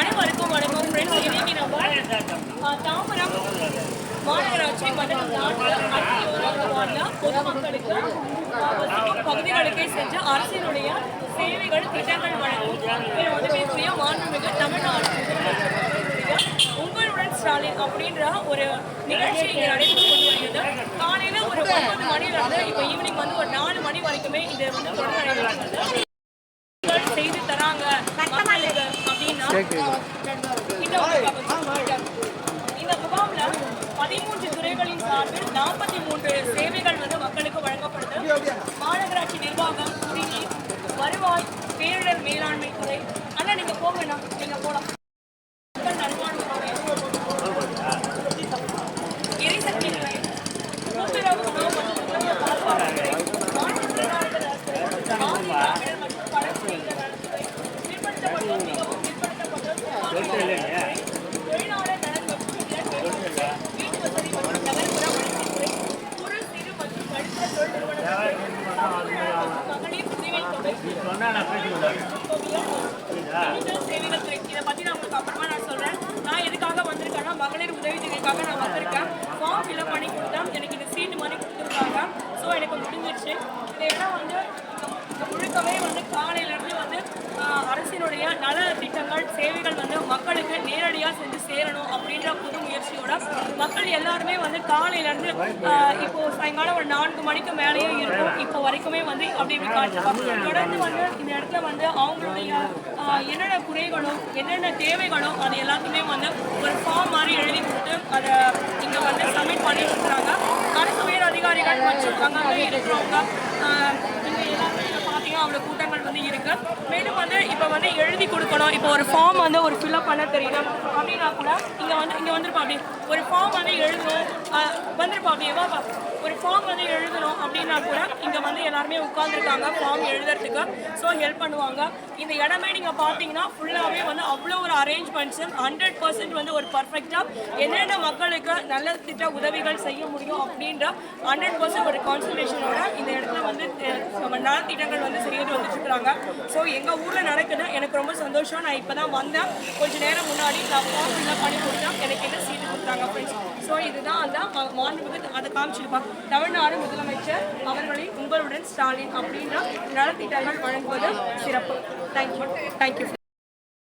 அனைவருக்கும் வணக்கம். ஃப்ரெண்ட்ஸ் இன்னைக்கு நம்ம ஆ, தாம்பரம் மாநகராட்சி மண்டலம் வார்டில் பொதுமக்களுக்கு பகுதிகளுக்கே சென்று அரசினுடைய சேவைகள் திட்டங்கள் வழங்கும். இதில் வந்து பேசிய மாண்புமிகு தமிழ்நாடு உங்களுடன் ஸ்டாலின் அப்படின்ற ஒரு நிகழ்ச்சி இங்கே நடைபெற்று கொண்டு வருகிறது காலையில் ஒரு ஒன்பது மணில இருந்து இப்போ ஈவினிங் வந்து ஒரு நாலு மணி வரைக்குமே இது வந்து தொடர்ந்து நடைபெற்றது மக்கள் செய்து தராங்க மக்களுக்கு அப்படின்னா இந்த ஒரு பக்கம். முகாம்ல பதிமூன்று துறைகளின் சார்பில் நாற்பத்தி மூன்று சேவைகள் வந்து மக்களுக்கு வழங்கப்படுது. மாநகராட்சி நிர்வாகம் குடிநீர் வருவாய் பேரிடர் மேலாண்மை துறை. அண்ணா நீங்க போங்கண்ணா உதவி தொகைக்காக நான் வந்திருக்கேன் ஃபார்ம் ஃபில்அப் பண்ணி கொடுத்தேன் எனக்கு இந்த சீட் மாதிரி கொடுத்துருக்காங்க ஸோ எனக்கு முடிஞ்சிருச்சு இந்த இடம் வந்து முழுக்கவே வந்து காலையிலேருந்து வந்து அரசினுடைய நல சேவைகள் வந்து மக்களுக்கு நேரடியாக சென்று சேரணும் அப்படின்ற புது முயற்சியோட மக்கள் எல்லாருமே வந்து காலையிலேருந்து இப்போ சாயங்காலம் ஒரு நான்கு மணிக்கு மேலேயும் இருக்கும். இப்போ வரைக்குமே வந்து அப்படி இப்படி காட்டுவாங்க தொடர்ந்து வந்து இந்த இடத்துல வந்து அவங்களுடைய என்னென்ன குறைகளோ என்னென்ன தேவைகளோ அது எல்லாத்தையுமே வந்து ஒரு ஃபார்ம் மாதிரி எழுதி கொடுத்து அதை இங்கே வந்து சப்மிட் பண்ணி கொடுக்குறாங்க அரசு உயர் அதிகாரிகள் மற்றும் அங்கே இருக்கிறவங்க தெரியும் அவ்வளோ கூட்டங்கள் வந்து இருக்கு. மேலும் வந்து இப்போ வந்து எழுதி கொடுக்கணும். இப்போ ஒரு ஃபார்ம் வந்து ஒரு ஃபில்அப் பண்ண தெரியல அப்படின்னா கூட இங்கே வந்து இங்கே வந்துருப்பா அப்படி. ஒரு ஃபார்ம் வந்து எழுதணும். ஆஹ், வந்துருப்பா அப்படியே வாப்பா ஒரு ஃபார்ம் வந்து எழுதணும் அப்படின்னா கூட இங்கே வந்து எல்லாருமே உட்காந்துருக்காங்க ஃபார்ம் எழுதுறதுக்கு. ஸோ ஹெல்ப் பண்ணுவாங்க. இந்த இடமே நீங்கள் பார்த்தீங்கன்னா ஃபுல்லாகவே வந்து அவ்வளோ ஒரு அரேஞ்ச்மெண்ட்ஸு ஹண்ட்ரட் பர்சன்ட் வந்து ஒரு பர்ஃபெக்டாக என்னென்ன மக்களுக்கு நல்ல திட்ட உதவிகள் செய்ய முடியும் அப்படின்ற ஹண்ட்ரட் பர்சன்ட் ஒரு கான்சன்ட்ரேஷனோட இந்த இடத்துல நலத்திட்டங்கள் வந்து செய்து வந்துட்டுருக்காங்க ஸோ எங்கள் ஊரில் நடக்குது. எனக்கு ரொம்ப சந்தோஷம். நான் இப்போ தான் வந்தேன். கொஞ்ச நேரம் முன்னாடி நான் ஃபார்ம் ஃபில்அப் பண்ணி கொடுத்தேன். எனக்கு என்ன சீட்டு கொடுத்தாங்க ஃப்ரெண்ட்ஸ் ஸோ இதுதான் அந்த ம- மாண்புமிகு அதை காமிச்சிருப்பான் தமிழ்நாடு முதலமைச்சர் அவர்களின் உங்களுடன் ஸ்டாலின் அப்படின்ற நலத்திட்டங்கள் வழங்குவது சிறப்பு. Thank you thank you